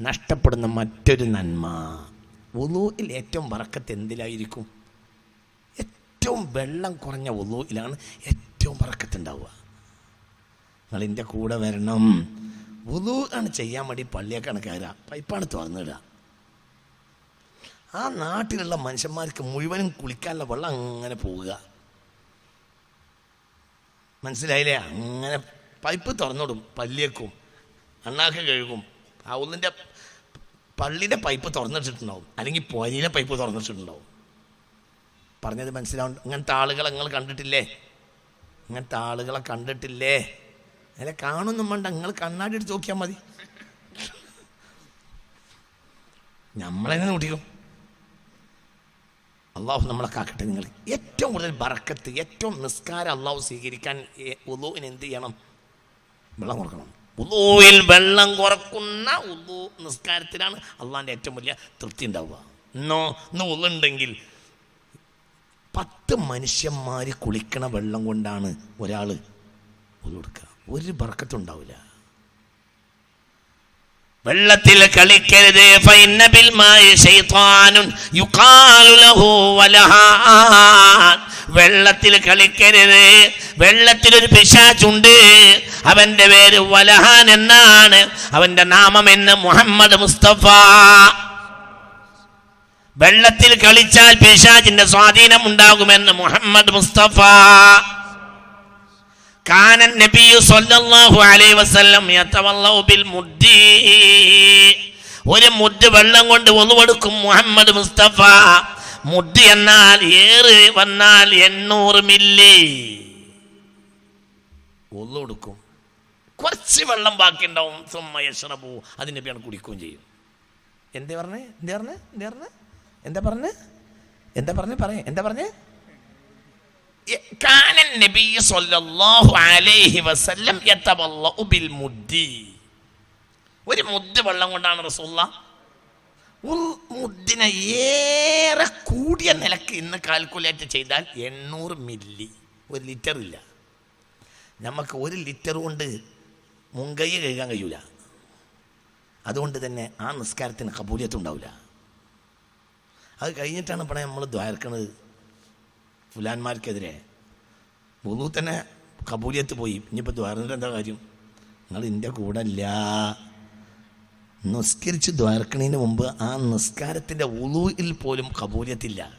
നഷ്ടപ്പെടുന്ന മറ്റൊരു നന്മ. ഉലൂയിൽ ഏറ്റവും വറക്കത്ത് എന്തിലായിരിക്കും? ഏറ്റവും വെള്ളം കുറഞ്ഞ ഉലൂയിലാണ് ഏറ്റവും വറക്കത്തുണ്ടാവുക. നിങ്ങൾ എന്റെ കൂടെ വരണം. ഉലൂ ആണ് ചെയ്യാൻ വേണ്ടി പള്ളിയേക്കാണ് കയറുക. പൈപ്പാണ് തുറന്നിടുക. ആ നാട്ടിലുള്ള മനുഷ്യന്മാർക്ക് മുഴുവനും കുളിക്കാനുള്ള വെള്ളം അങ്ങനെ പോവുക. മനസ്സിലായില്ലേ? അങ്ങനെ പൈപ്പ് തുറന്നിടും പല്ലിയേക്കും അണ്ണാക്ക് കഴുകും. ഹൗലിന്റെ പള്ളിയുടെ പൈപ്പ് തുറന്നിട്ടിട്ടുണ്ടാവും. അല്ലെങ്കിൽ പുഴയിലെ പൈപ്പ് തുറന്നിട്ടുണ്ടാവും പറഞ്ഞത് മനസ്സിലാവും. അങ്ങനത്തെ ആളുകളെ നിങ്ങൾ കണ്ടിട്ടില്ലേ? അങ്ങനത്തെ ആളുകളെ കണ്ടിട്ടില്ലേ? അല്ലെ കാണുന്നും വേണ്ട. നിങ്ങൾ കണ്ണാടി എടുത്ത് നോക്കിയാൽ മതി. നമ്മളെങ്ങനെ നോട്ടിക്കും അള്ളാഹു നമ്മളെ കാക്കട്ടെ. നിങ്ങൾ ഏറ്റവും കൂടുതൽ ബറക്കത്ത് ഏറ്റവും നിസ്കാരം അള്ളാഹു സ്വീകരിക്കാൻ ഉദോവിന് എന്ത് ചെയ്യണം? വെള്ളം കൊടുക്കണം. ഉദുവിൽ വെള്ളം കുറക്കുന്ന ഉദു നിസ്കാരത്തിലാണ് അള്ളാന്റെ ഏറ്റവും വലിയ തൃപ്തി ഉണ്ടാവുക. ഇന്നോ ഇന്ന് ഉള്ളുണ്ടെങ്കിൽ പത്ത് മനുഷ്യന്മാർ കുളിക്കണ വെള്ളം കൊണ്ടാണ് ഒരാൾ കൊടുക്കുക. ഒരു ബർക്കത്തുണ്ടാവില്ല വെള്ളത്തിൽ കളിക്കരുത്. വെള്ളത്തിൽ കളിക്കരുത്. വെള്ളത്തിലൊരു പിശാചുണ്ട്. അവന്റെ പേര് വലഹാൻ എന്നാണ്. അവന്റെ നാമം എന്ന് മുഹമ്മദ് മുസ്തഫ. വെള്ളത്തിൽ കളിച്ചാൽ പിശാചിന്റെ സ്വാധീനം ഉണ്ടാകുമെന്ന് മുഹമ്മദ് മുസ്തഫ. കാന നബിയു സല്ലല്ലാഹു അലൈഹി വസല്ലം യതവല്ലൗ ബിൽ മുദ്ദി ഒരു മുദ്ദ് വെള്ളം കൊണ്ട് ഒന്നുകൊടുക്കും മുഹമ്മദ് മുസ്തഫ. മുദ്ദ് എന്നാൽ ഏറ് വന്നാൽ എണ്ണൂറ് മില്ലി. ഒന്നുകൊടുക്കും കുറച്ച് വെള്ളം ബാക്കി ഉണ്ടാവും സുമ്മയശ്രബു അതിൻ്റെ പേണ് കുടിക്കുകയും ചെയ്യും എന്തേ പറഞ്ഞേ എന്തേ പറഞ്ഞേ എന്തേ പറഞ്ഞേ എന്താ പറഞ്ഞേ എന്താ പറഞ്ഞേ പറയേ എന്താ പറഞ്ഞേ كان النبي صلى الله عليه وسلم يتبلأ بالمد ഒരു മുദ്ദ് വെള്ളം കൊണ്ടാണ് റസൂള്ള ഒരു മുദ്ദിനെ ഏറെ കൂടിയ നിലക്ക് ഇന്ന് കാൽക്കുലേറ്റ് ചെയ്താൽ എണ്ണൂറ് മില്ലി ഒരു ലിറ്റർ ഇല്ല നമുക്ക് ഒരു ലിറ്റർ കൊണ്ട് മുങ്കൈ കഴുകാൻ കഴിയൂല. അതുകൊണ്ട് തന്നെ ആ നിസ്കാരത്തിന് കബൂലിയത്ത് ഉണ്ടാവില്ല അത് കഴിഞ്ഞിട്ടാണ് ഇപ്പോൾ നമ്മൾ ദ്വാരക്കണത് ഫുലാന്മാർക്കെതിരെ. മുതു തന്നെ കബൂലിയത്ത് പോയി. ഇനിയിപ്പോൾ ദ്വാരന്നിട്ട് എന്താ കാര്യം? നിങ്ങൾ എന്റെ കൂടെ ഇല്ല. നിസ്കരിച്ച് ദ്വാരക്കണതിന് മുമ്പ് ആ നിസ്കാരത്തിന്റെ ഉളുവിൽ പോലും കബൂലിയത്തില്ല.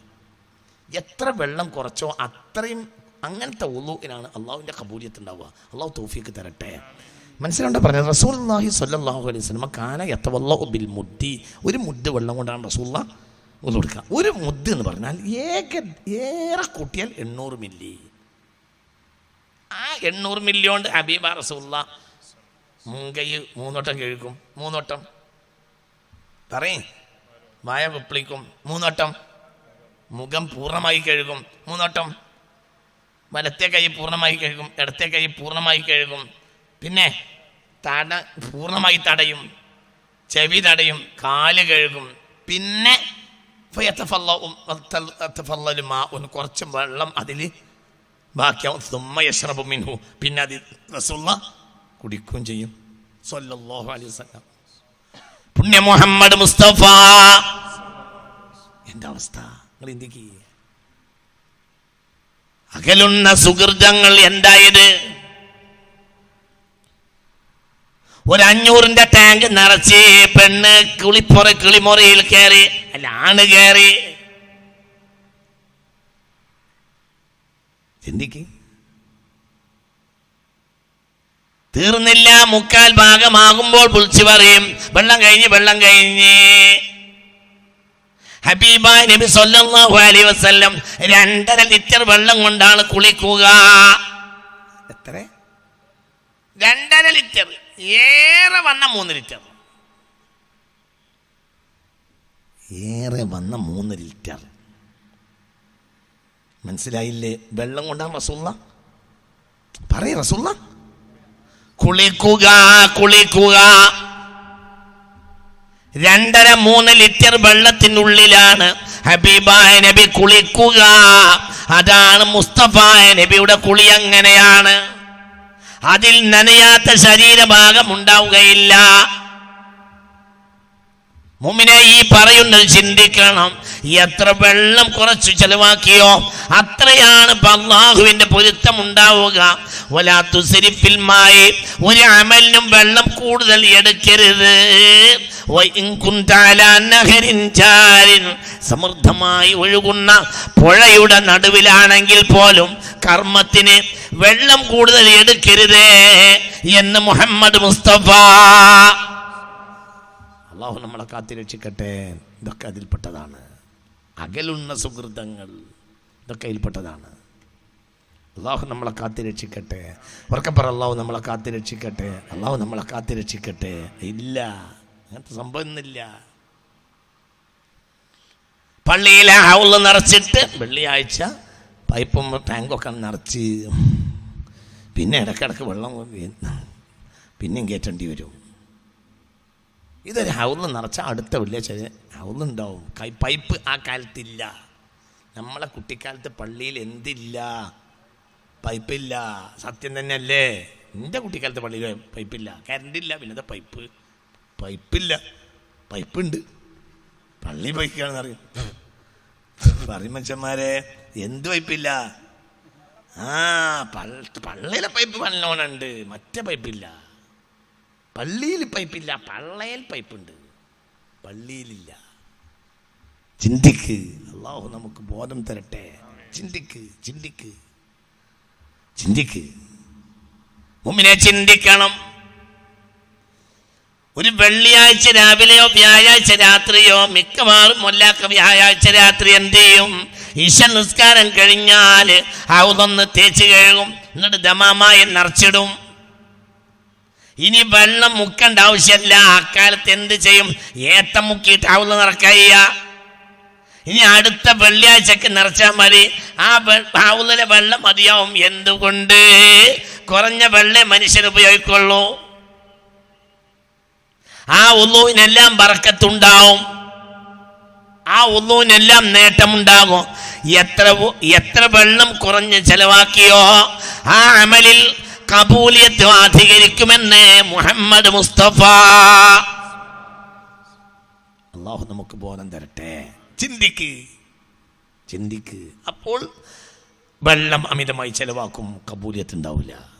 എത്ര വെള്ളം കുറച്ചോ അത്രയും അങ്ങനത്തെ ഉള്ളൂക്കിനാണ് അള്ളാഹുവിന്റെ കബൂലിയത്ത് ഉണ്ടാവുക അള്ളാഹു തോഫിക്ക് തരട്ടെ. മനസ്സിലുണ്ടോ പറഞ്ഞത്? റസൂൽ അള്ളാഹി സല്ലാഹു അലൈഹി സ്വലമ കാന എത്തവല്ലാഹു ബിൽ മുദ്ദി ഒരു മുദ് വെള്ളം കൊണ്ടാണ് റസൂള്ള ഒന്ന് കൊടുക്കുക. ഒരു മുദ് എന്ന് പറഞ്ഞാൽ ഏക ഏറെ കൂട്ടിയാൽ എണ്ണൂറ് മില്ലി. ആ എണ്ണൂറ് മില്ലി കൊണ്ട് ഹബീബ റസൂള്ള മുൻകൈ മൂന്നോട്ടം കഴുകും. മൂന്നോട്ടം. പറയും. വായ വിപ്ലിക്കും മൂന്നോട്ടം. മുഖം പൂർണമായി കഴുകും. മൂന്നോട്ടം. വലത്തെ കൈ പൂർണമായി കഴുകും ഇടത്തെ കൈ പൂർണമായി കഴുകും. പിന്നെ തട പൂർണമായി തടയും ചെവി തടയും കാൽ കഴുകും. പിന്നെ കുറച്ച് വെള്ളം അതിൽ ബാക്കിയാവും. സുമ്മ യശ്രബു മിൻഹു. പിന്നെ അത് റസുള്ള കുടിക്കുകയും ചെയ്യും. അലൈഹി പുണ്യ മുഹമ്മദ് മുസ്തഫ. എന്റെ അവസ്ഥ. നിങ്ങൾ ഇന്ത്യയ്ക്ക് അകലുന്ന സുഹൃതങ്ങൾ എന്തായത്? ഒരു അഞ്ഞൂറിന്റെ ടാങ്ക് നിറച്ച് പെണ്ണ് കിളിപ്പുറ കിളിമുറയിൽ കയറി അല്ല ആണ് കയറി. ചിന്തിക്ക് തീർന്നില്ല മുക്കാൽ ഭാഗമാകുമ്പോൾ വിളിച്ചു പറയും വെള്ളം കഴിഞ്ഞ് വെള്ളം കഴിഞ്ഞ്. ഹബീബ നബി സല്ലല്ലാഹു അലൈഹി വസല്ലം രണ്ടര ലിറ്റർ വെള്ളം കൊണ്ടാണ് കുളിക്കുക. എത്ര? രണ്ടര ലിറ്റർ. ഏറെ വന്ന മൂന്ന് ലിറ്റർ. ഏറെ വന്ന മൂന്ന് ലിറ്റർ. മനസ്സിലായില്ലേ? വെള്ളം കൊണ്ടാണ് റസൂള്ള പറയ റസൂള്ള കുളിക്കുക കുളിക്കുക. രണ്ടര മൂന്ന് ലിറ്റർ വെള്ളത്തിനുള്ളിലാണ് ഹബീബായ നബി കുളിക്കുക. അതാണ് മുസ്തഫായ നബിയുടെ കുളി അങ്ങനെയാണ്. അതിൽ നനയാത്ത ശരീരഭാഗം ഉണ്ടാവുകയില്ല. മുമിനെ ഈ പറയുന്നത് ചിന്തിക്കണം. എത്ര വെള്ളം കുറച്ച് ചെലവാക്കിയോ അത്രയാണ് ഇപ്പൊ അള്ളാഹുവിന്റെ പൊരുത്തം ഉണ്ടാവുക. ഒലാത്തുസരിപ്പിൽമായി ഒരു അമലിനും വെള്ളം കൂടുതൽ എടുക്കരുത്. സമൃദ്ധമായി ഒഴുകുന്ന പുഴയുടെ നടുവിലാണെങ്കിൽ പോലും കർമ്മത്തിന് വെള്ളം കൂടുതൽ എടുക്കരുതേ എന്ന് മുഹമ്മദ് മുസ്തഫ അള്ളാഹു നമ്മളെ കാത്തി രക്ഷിക്കട്ടെ. ഇതൊക്കെ അതിൽപ്പെട്ടതാണ്. അകലുണ്ണ സുഹൃതങ്ങൾ ഇതൊക്കെ അതിൽപ്പെട്ടതാണ്. അള്ളാഹു നമ്മളെ കാത്തി കാത്തിരക്ഷിക്കട്ടെ ഉറക്കപ്പറ അള്ളാഹു നമ്മളെ കാത്തി രക്ഷിക്കട്ടെ. അള്ളാഹു നമ്മളെ കാത്തി രക്ഷിക്കട്ടെ. ഇല്ല. അങ്ങനത്തെ സംഭവമൊന്നുമില്ല പള്ളിയിലെ ഹൗൾ നിറച്ചിട്ട് വെള്ളിയാഴ്ച പൈപ്പും ടാങ്കൊക്കെ നിറച്ച്. പിന്നെ ഇടയ്ക്കിടയ്ക്ക് വെള്ളം പിന്നെയും കയറ്റേണ്ടി വരും. ഇതൊരു ഹൗന്ന് നിറച്ച അടുത്ത വെള്ളിയാഴ്ച. ഹൗന്നുണ്ടാവും. കൈ പൈപ്പ് ആ കാലത്തില്ല. നമ്മളെ കുട്ടിക്കാലത്ത് പള്ളിയിൽ എന്തില്ല? പൈപ്പില്ല. സത്യം തന്നെയല്ലേ? എന്റെ കുട്ടിക്കാലത്ത് പള്ളിയിൽ പൈപ്പില്ല. കരണ്ടില്ല പിന്നെ പൈപ്പ്? പൈപ്പില്ല. പൈപ്പുണ്ട്. പള്ളി പൈക്കാണെന്ന് അറിയാം? പറയും മനുഷ്യന്മാരെ എന്ത് പൈപ്പില്ല? ആ പള്ള- പള്ളിയിലെ പൈപ്പ് നല്ലോണുണ്ട് മറ്റേ പൈപ്പില്ല. പള്ളിയിൽ പൈപ്പില്ല പള്ളയിൽ പൈപ്പുണ്ട്. പള്ളിയിലില്ല. ചിന്തിക്ക്. അള്ളാഹു നമുക്ക് ബോധം തരട്ടെ. ചിന്തിക്ക് ചിന്തിക്ക്. ചിന്തിക്ക്. മുമ്പിനെ ചിന്തിക്കണം. ഒരു വെള്ളിയാഴ്ച രാവിലെയോ വ്യാഴാഴ്ച രാത്രിയോ മിക്കവാറും മൊല്ലാക്ക വ്യാഴാഴ്ച രാത്രി എന്ത് ചെയ്യും? ഈശ നിസ്കാരം കഴിഞ്ഞാൽ ഹൗതൊന്ന് തേച്ച് കഴുകും. എന്നിട്ട് ദമാമായി നിറച്ചിടും. ഇനി വെള്ളം മുക്കേണ്ട ആവശ്യമില്ല. അക്കാലത്ത് എന്ത് ചെയ്യും? ഏത്തം മുക്കിയിട്ട് അവൾ നിറക്കയ്യ ഇനി അടുത്ത വെള്ളിയാഴ്ചക്ക് നിറച്ചാൽ മതി. ആ ഹൗലിലെ വെള്ളം മതിയാവും. എന്തുകൊണ്ട്? കുറഞ്ഞ വെള്ളേ മനുഷ്യൻ ഉപയോഗിക്കുള്ളൂ. ആ ഉള്ളൂവിനെല്ലാം വറക്കത്തുണ്ടാവും ആ ഒന്നുവിനെല്ലാം നേട്ടമുണ്ടാകും. എത്ര എത്ര വെള്ളം കുറഞ്ഞ് ചെലവാക്കിയോ? ആ അമലിൽ കബൂലിയത്ത് അധികരിക്കുമെന്ന് മുഹമ്മദ് മുസ്തഫ. അള്ളാഹു നമുക്ക് ബോധം തരട്ടെ. ചിന്തിക്ക്. ചിന്തിക്ക്. അപ്പോൾ വെള്ളം അമിതമായി ചെലവാക്കും കബൂലിയത്ത് ഉണ്ടാവില്ല.